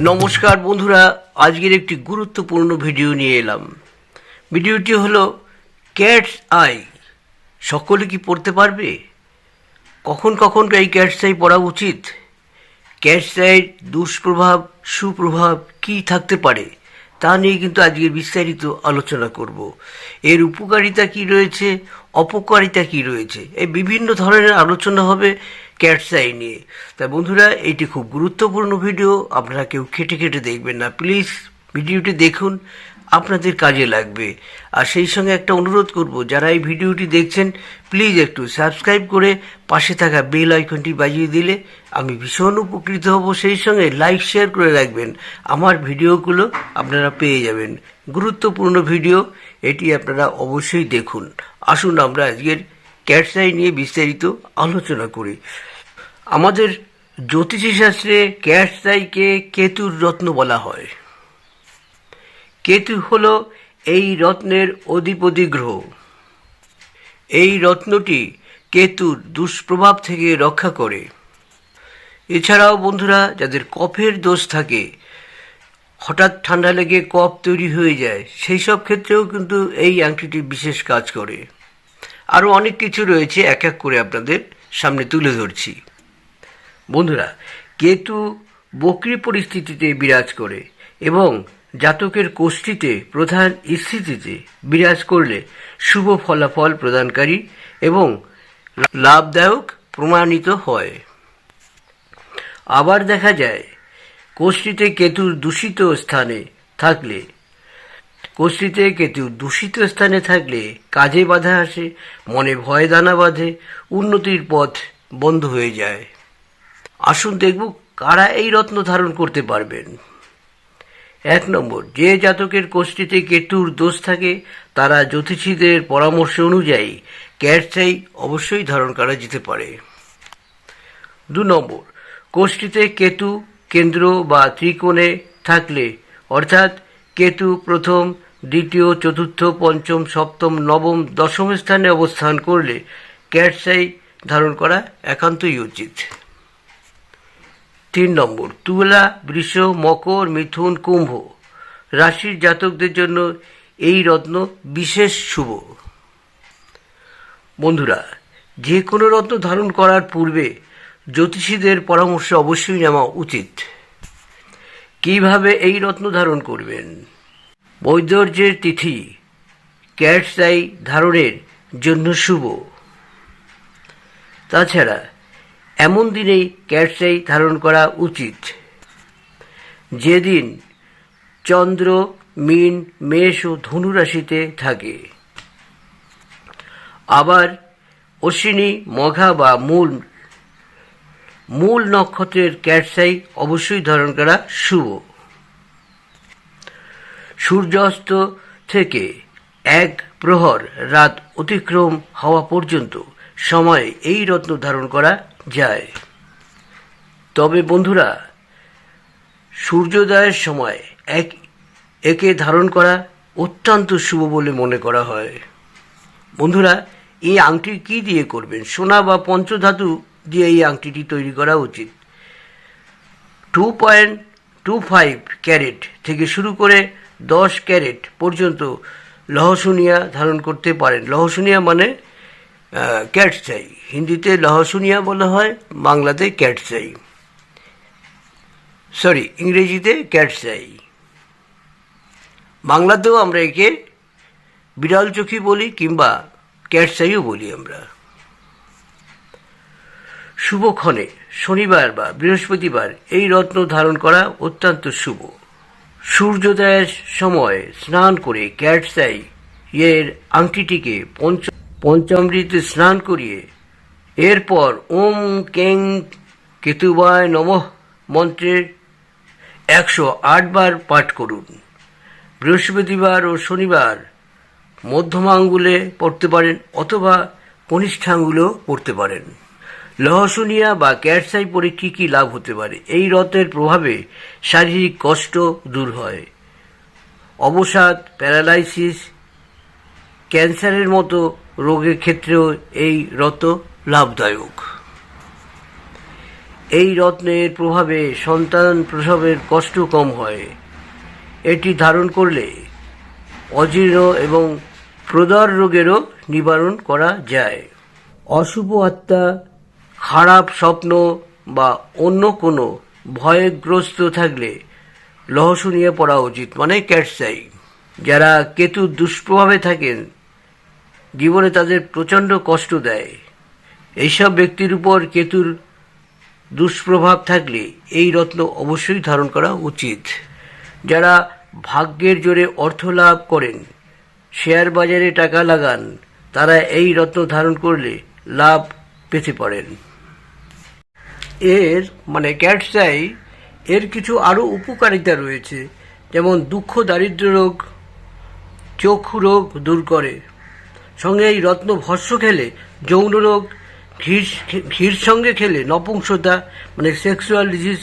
নমস্কার বন্ধুরা, আজকের একটি গুরুত্বপূর্ণ ভিডিও নিয়ে এলাম। ভিডিওটি হলো ক্যাটস আই সকলে কি পড়তে পারবে? কখন কখন এই ক্যাটস আই পড়া উচিত? ক্যাটস আইয়ের দুষ্প্রভাব, সুপ্রভাব কি থাকতে পারে? তা নিয়ে কিন্তু আজকে বিস্তারিত আলোচনা করব। এর উপকারিতা কি রয়েছে? অপকারিতা কি রয়েছে? এই বিভিন্ন ধরনের আলোচনা হবে। ক্যাটস আই নিয়ে। তাই বন্ধুরা এটি খুব গুরুত্বপূর্ণ ভিডিও। আপনারা কেউ খেটে খেটে দেখবেন না। প্লিজ ভিডিওটি দেখুন। আপনাদের কাজে লাগবে। আর সেই সঙ্গে একটা অনুরোধ করব, যারা এই ভিডিওটি দেখছেন প্লিজ একটু সাবস্ক্রাইব করে পাশে থাকা বেল আইকনটি বাজিয়ে দিলে আমি ভীষণ উপকৃত হব। সেই সঙ্গে লাইক শেয়ার করে রাখবেন। আমার ভিডিওগুলো আপনারা পেয়ে যাবেন। গুরুত্বপূর্ণ ভিডিও, এটি আপনারা অবশ্যই দেখুন। আসুন আমরা আজকের ক্যাটসাই নিয়ে বিস্তারিত আলোচনা করি। আমাদের জ্যোতিষী শাস্ত্রে ক্যাটসাইকে কেতুর রত্ন বলা হয়। কেতু হল এই রত্নের অধিপতি গ্রহ। এই রত্নটি কেতুর দুষ্প্রভাব থেকে রক্ষা করে। এছাড়াও বন্ধুরা, যাদের কফের দোষ থাকে, হঠাৎ ঠান্ডা লেগে কফ তৈরি হয়ে যায়, সেই সব ক্ষেত্রেও কিন্তু এই আংটিটি বিশেষ কাজ করে। আরও অনেক কিছু রয়েছে, এক এক করে আপনাদের সামনে তুলে ধরছি। বন্ধুরা, কেতু বক্রি পরিস্থিতিতে বিরাজ করে এবং জাতকের কোষ্ঠীতে প্রধান স্থিতিতে বিরাজ করলে শুভ ফলাফল প্রদানকারী এবং লাভদায়ক প্রমাণিত হয়। আবার দেখা যায়, কোষ্ঠীতে কেতুর দূষিত স্থানে থাকলে কোষ্ঠীতে কেতু দূষিত স্থানে থাকলে কাজে বাধা আসে, মনে ভয় দানা বাঁধে, উন্নতির পথ বন্ধ হয়ে যায়। আসুন দেখব কারা এই রত্ন ধারণ করতে পারবেন। এক নম্বর, যে জাতকের কোষ্ঠীতে কেতুর দোষ থাকে, তারা জ্যোতিষীদের পরামর্শ অনুযায়ী ক্যাটসাই অবশ্যই ধারণ করা যেতে পারে। দু নম্বর, কোষ্ঠীতে কেতু কেন্দ্র বা ত্রিকোণে থাকলে, অর্থাৎ কেতু প্রথম দ্বিতীয়, চতুর্থ, পঞ্চম, সপ্তম, নবম, দশম স্থানে অবস্থান করলে ক্যাটসাই ধারণ করা একান্তই উচিত তিন নম্বর, তুলা, বৃষ, মকর, মিথুন, কুম্ভ রাশির জাতকদের জন্য এই রত্ন বিশেষ শুভ। বন্ধুরা যে কোনো রত্ন ধারণ করার পূর্বে জ্যোতিষীদের পরামর্শ অবশ্যই নেওয়া উচিত। কীভাবে এই রত্ন ধারণ করবেন? বৈদর্যের তিথি ক্যাটসাই ধারণের জন্য শুভ। তাছাড়া এমন দিনেই ক্যাটসাই ধারণ করা উচিত। যেদিন চন্দ্র, মিন, মেষ ও ধনু রাশিতে থাকে। আবার অশ্বিনী, মঘা বা মূল মূল নক্ষত্রের ক্যাটসাই অবশ্যই ধারণ করা শুভ। সূর্যাস্ত থেকে এক প্রহর রাত অতিক্রম হওয়া পর্যন্ত সময় এই রত্ন ধারণ করা যায়। তবে বন্ধুরা, সূর্যোদয়ের সময় এক, একে ধারণ করা অত্যন্ত শুভ বলে মনে করা হয়। বন্ধুরা, এই আংটি কি দিয়ে করবেন? সোনা বা পঞ্চধাতু দিয়ে এই আংটিটি তৈরি করা উচিত। Two point two five carat থেকে শুরু করে দশ ক্যারেট পর্যন্ত লহসুনিয়া ধারণ করতে পারেন। লহসুনিয়া মানে ক্যাট চাই হিন্দিতে লহসুনিয়া বলা হয়, বাংলাতে ক্যাট চাই সরি, ইংরেজিতে ক্যাট চাই বাংলাতেও আমরা একে বিড়াল চোখি বলি কিংবা ক্যাট চাইও বলি আমরা। শুভক্ষণে শনিবার বা বৃহস্পতিবার এই রত্ন ধারণ করা অত্যন্ত শুভ। সূর্যোদয়ের সময় স্নান করে ক্যাটসাই এর আংটিটিকে পঞ্চ পঞ্চামৃতে স্নান করিয়ে এরপর ওম কেং কেতুবায় নমঃ মন্ত্রের একশো আটবার পাঠ করুন। বৃহস্পতিবার ও শনিবার মধ্যমাঙ্গুলে পড়তে পারেন অথবা কনিষ্ঠাঙ্গুলেও পড়তে পারেন। লহসুনিয়া বা ক্যাটসাই পরে কী কী লাভ হতে পারে? এই রথের প্রভাবে শারীরিক কষ্ট দূর হয়। অবসাদ, প্যারালাইসিস, ক্যান্সারের মতো রোগের ক্ষেত্রেও এই রত লাভদায়ক। এই রত্নের প্রভাবে সন্তান প্রসবের কষ্ট কম হয়। এটি ধারণ করলে অজীর্ণ এবং প্রদার রোগেরও নিবারণ করা যায়। অশুভ আত্মা খারাপ স্বপ্ন বা অন্য কোনো ভয়গ্রস্ত থাকলে লহসুনিয়ে পড়া উচিত। মানে ক্যাটসাই যারা কেতুর দুষ্প্রভাবে থাকেন, জীবনে তাদের প্রচণ্ড কষ্ট দেয়। এইসব ব্যক্তির উপর কেতুর দুষ্প্রভাব থাকলে এই রত্ন অবশ্যই ধারণ করা উচিত। যারা ভাগ্যের জোরে অর্থ লাভ করেন, শেয়ার বাজারে টাকা লাগান, তারা এই রত্ন ধারণ করলে লাভ পেতে পারেন। এর মানে ক্যাটসাই এর কিছু আরও উপকারিতা রয়েছে, যেমন দুঃখ দারিদ্র রোগ, চক্ষু রোগ দূর করে। সঙ্গে এই রত্ন ভস্য খেলে যৌন রোগ, ঘির ঘির সঙ্গে খেলে নপুংসতা মানে সেক্সুয়াল ডিজিজ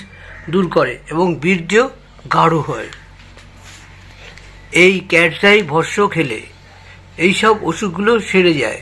দূর করে এবং বীর্য গাঢ় হয়। এই ক্যাটসাই ভস্য খেলে এইসব ওষুধগুলো সেরে যায়।